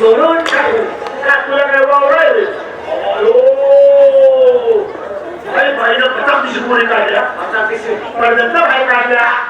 Sorun Berjasa.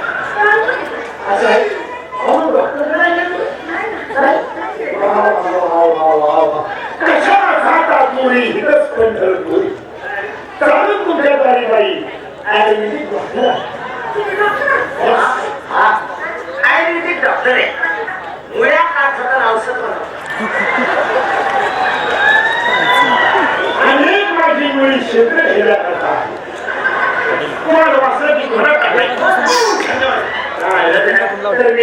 अनेक माझी मुली क्षेत्र घेण्याकरता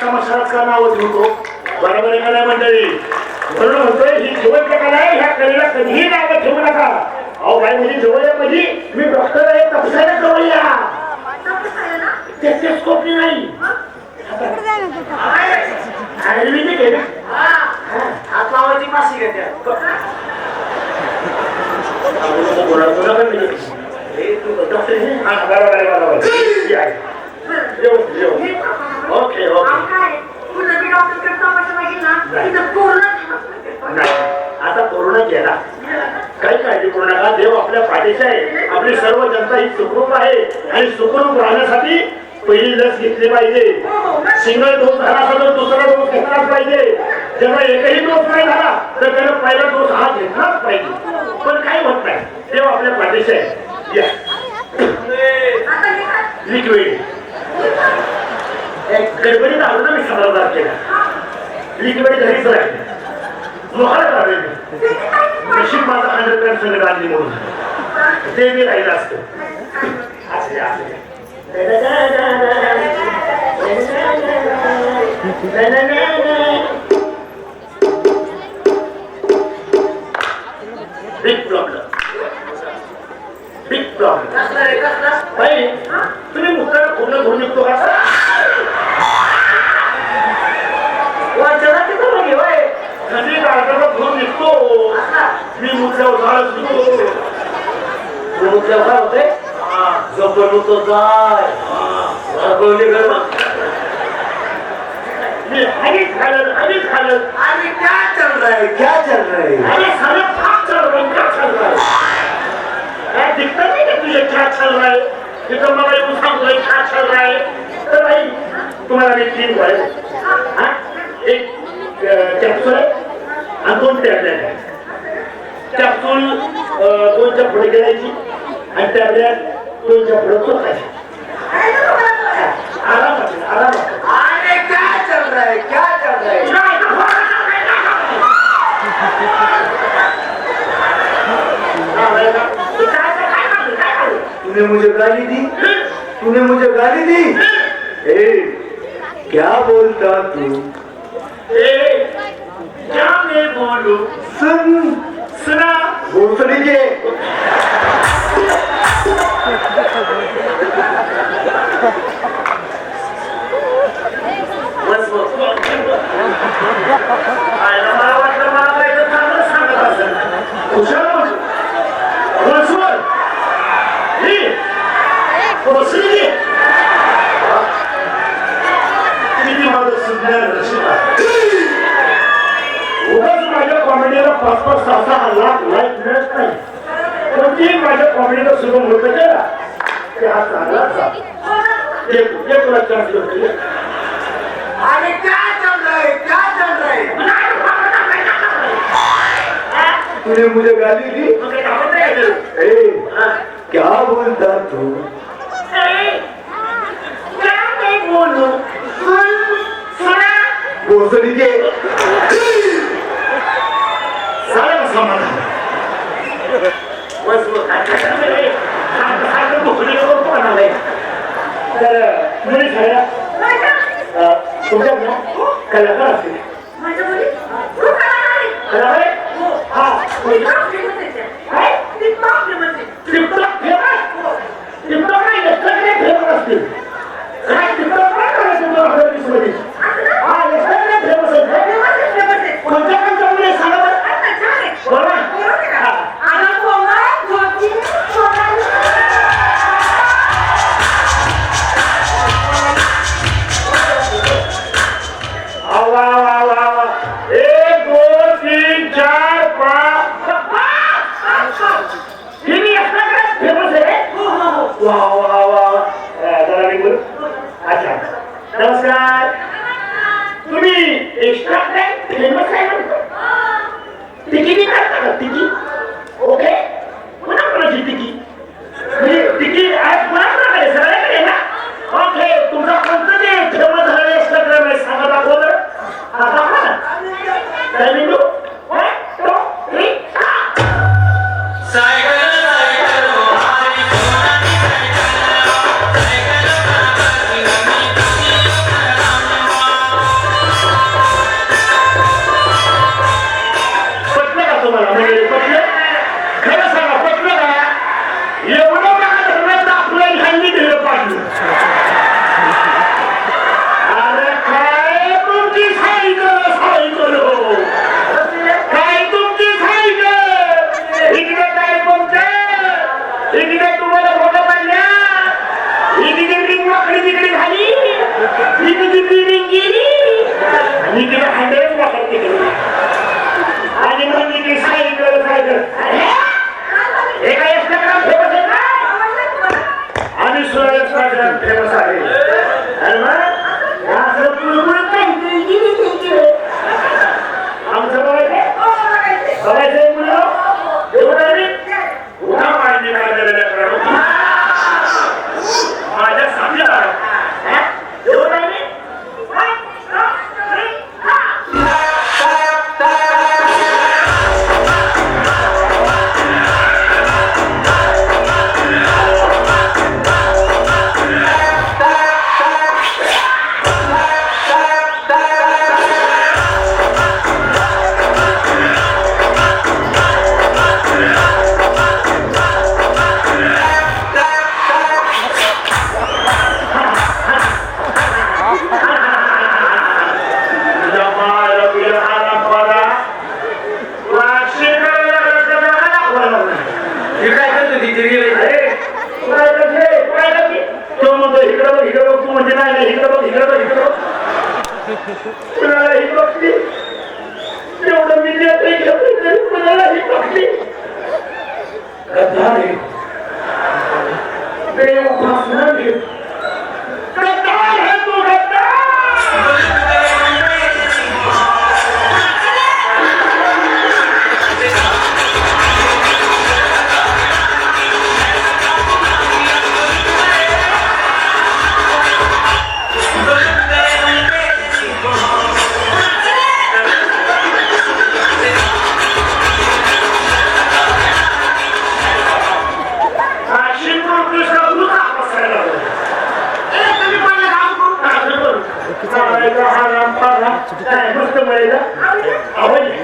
तमाशाच का नाव ठेवतो बरोबर आहे मला मंडळी म्हणून म्हणतोय ही जिवंत कला आहे ह्या कलेला कधीही नाव ठेवू नका अहो काय म्हणजे जवळ या म्हणजे मी डॉक्टर आहे तपसायला जवळ या त्याचे नाही आयुर्वेदिक आहे ना हात लावायची मासी घेत्या डॉक्टर बरोबर आहे बरोबर ओके नाही. आता कोरोना गेला. काही काळजी करू नका. देव आपल्या पाठीशी आहे. आपली सर्व जनता ही सुखरूप आहे. आणि सुखरूप राहण्यासाठी पहिली लस घेतली पाहिजे. सिंगल डोस झाला तर दुसरा डोस घेतलाच पाहिजे. जेव्हा एकही डोस नाही झाला तर त्याला पहिला डोस हा घेतलाच पाहिजे. पण काही होत नाही. देव आपल्या पाठीशी आहे. लिक्विड गडबडीत आलो ना मी समाधान केला. लिक्विड घरीच राहिले मोहरा राहिले नशीब माझा हंड्रेड पर्सेंट गांधी म्हणून. ते मी राहिलं असतं. बिग प्रॉब्लेम बिग प्रॉब्लेम तुम्ही मुद्दा पूर्ण घेऊन निघतो का वाचना तिथं बघ होय कधी गाडगाला घेऊन निघतो मी मुद्द्यावर झाड सुटतो तू काय होते अरे क्या? चल रहा है क्या चल रहा है? अरे सारे फाक चल रहा है क्या चल रहा है काय दिखता नहीं कि तुझे क्या चल रहा है तिथं मला येऊन सांगतोय क्या चल रहा है तर भाई तुम्हाला मी हा? एक कॅप्सूल आणि दोन टॅबलेट कॅप्सूल दोनच्या पुढे आणि टॅबलेट दोनच्या पुढे चोखायची आरामात आरामात अरे क्या चल रहा है क्या चल रहा है? तूने मुझे गाली दी? तूने मुझे गाली दी? ए क्या बोलता तू? क्या मैं बोलू? सुन। सुना। भोसड़ी के। उगाच माझ्या कॉमेडीला पाच पाच सहा सहा लाख लाईक मिळत नाही पण ती माझ्या कॉमेडीला सुरू होतं केला की हा चांगलाच आहे. ये ये तुला चान्स ये. अरे क्या चल रहा है क्या चल रहा तूने मुझे गाली दी क्या बोलता तू? बोलू सुन सुना भोसड़ी के सारा समाधान. तर मुली? अं, तुमच्या कलाकार असतील कलाकार आहे? हा. Amen.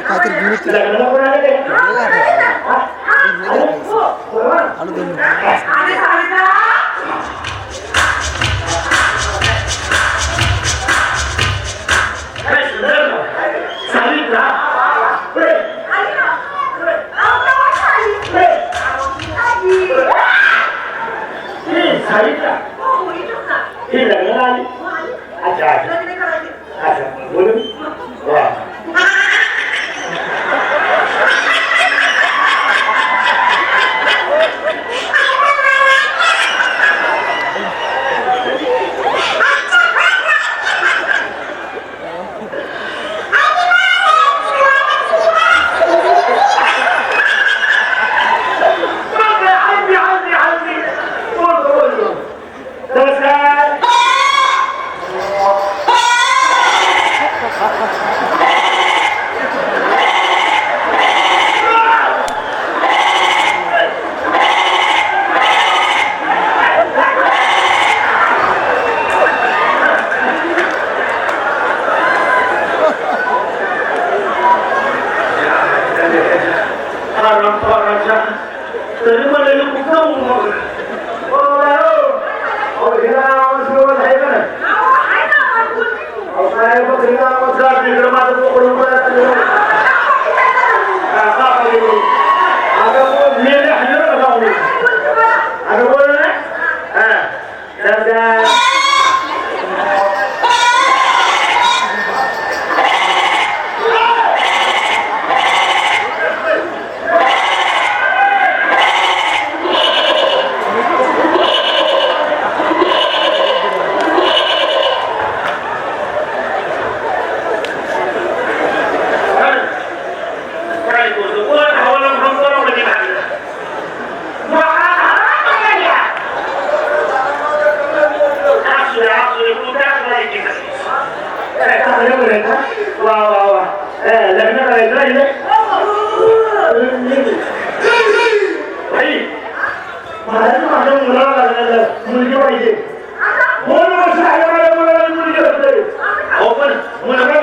কাকের Ha ha ha. तू. अहो, काय बघ, हिला आवाज जा, तिकडं माझं पोकळ उभं राहतं. हा, का पाहिजे बोलू? अगं, बोल, मेले हल्लं का जाऊ नये? अगं, बोल ना. हा. तर त्या- काय बोलतो? कोण भावाला म्हणून कोणामध्ये लागलं? मला घाला लागल्या. असू दे, असू दे, तू त्याच लायकी नाही. काय चांगलं बोलायचं? वा, वा, वा. ए, लग्न करायचं आहे ना? भाई, मला तर माझ्या मुलाला लग्नाला मुलगी पाहिजे दोन वर्ष आहे माझ्या मुलाला मुलगी होतोय अहो